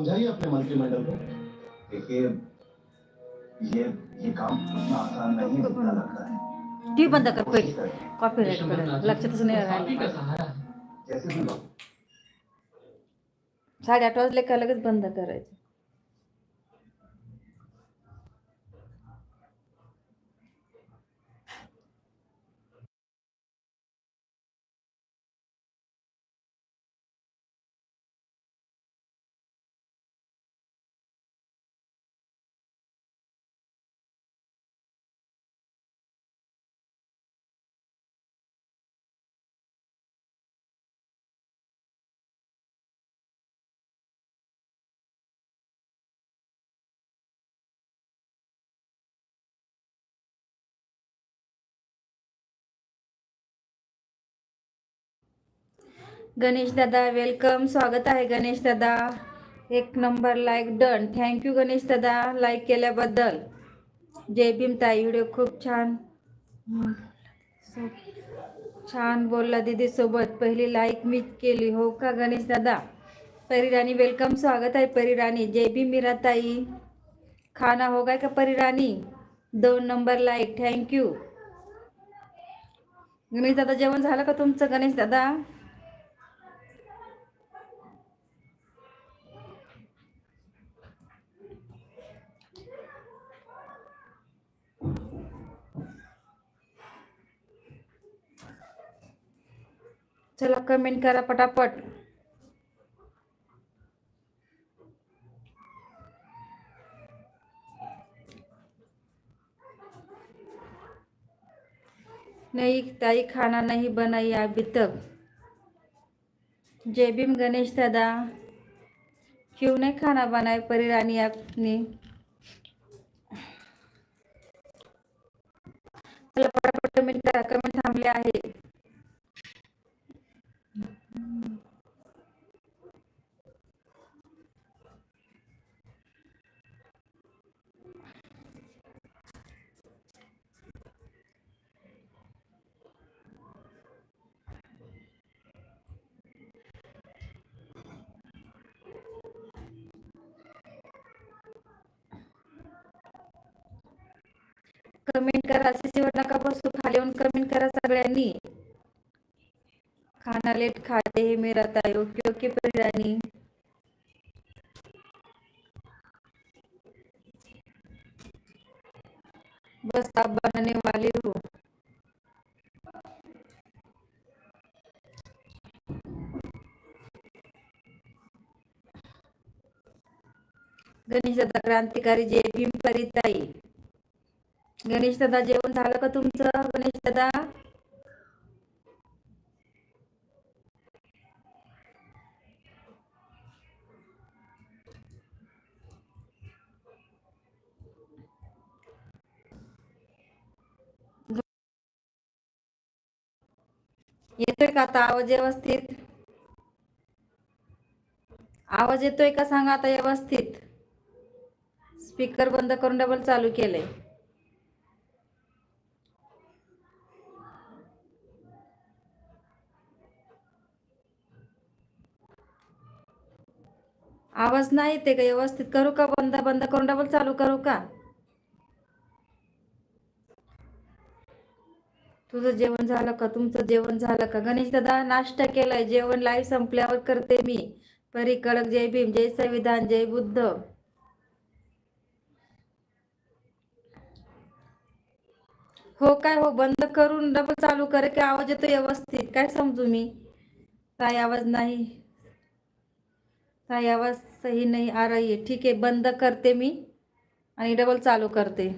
समझाइए अपने मंत्रिमंडल को। देखिए ये ये काम उतना आसान नहीं जितना लगता है। टी बंद कर कोशिश पहिले करें कॉपी राईट करेल लक्षातच नाही ही। राहिलं है। हो साडेआठ वाजले का लगेच बंद करायचं गणेश दादा वेलकम स्वागत आहे गणेश दादा. एक number like done thank you Ganesh दादा. लाईक केल्याबद्दल. जय भीम ताई व्हिडिओ खूप छान. छान बोलला दीदी सोबत. पहिली लाईक मीच केली. हो का गणेश दादा? परिराणी वेलकम स्वागत आहे परिराणी. जय भीम मीरा ताई खाना हो काय का परिराणी? दोन नंबर लाईक थँक्यू गणेश दादा जेवण झालं का तुमचं? गणेश दादा? चला कमेंट करा पटापट. नहीं ताई खाना नहीं बनाई अभी तक. जय भीम गणेश दादा. क्यों नहीं खाना बनाए परिरानी आपने? चला पटापट कमेंट करा कमेंट थांबले आहे. कमेंट करा. सीसीवर नका बसू. खाली येऊन कमेंट करा सगळ्यांनी. खाना लेट खाते हे मेरा ताई. ओके ओके परिराणी बस आप बनाने वाली हो. गणेश दादा क्रांतिकारी जय भीम परिताई गणेश दादा जेवण झालं का तुमचं? गणेश दादा? येतोय का आता आवाज व्यवस्थित? आवाज येतोय का सांगा आता व्यवस्थित? स्पीकर बंद करून डबल चालू केलंय. आवाज नाही येते का? व्यवस्थित करू का? बंद बंद करून डबल चालू करू का? तुझं जेवण झालं का? तुमचं जेवण झालं का? गणेश दादा नाश्ता केलाय. जेवण लाईव्ह संपल्यावर करते मी. परी कडक जय भीम जय संविधान जय बुद्ध. हो काय हो? बंद करून डबल चालू करे की आवाज येतो व्यवस्थित. काय समजू मी? काय आवाज नाही? काही आवाज सही नाही आ रही है ठीक आहे बंद करते मी आणि डबल चालू करते.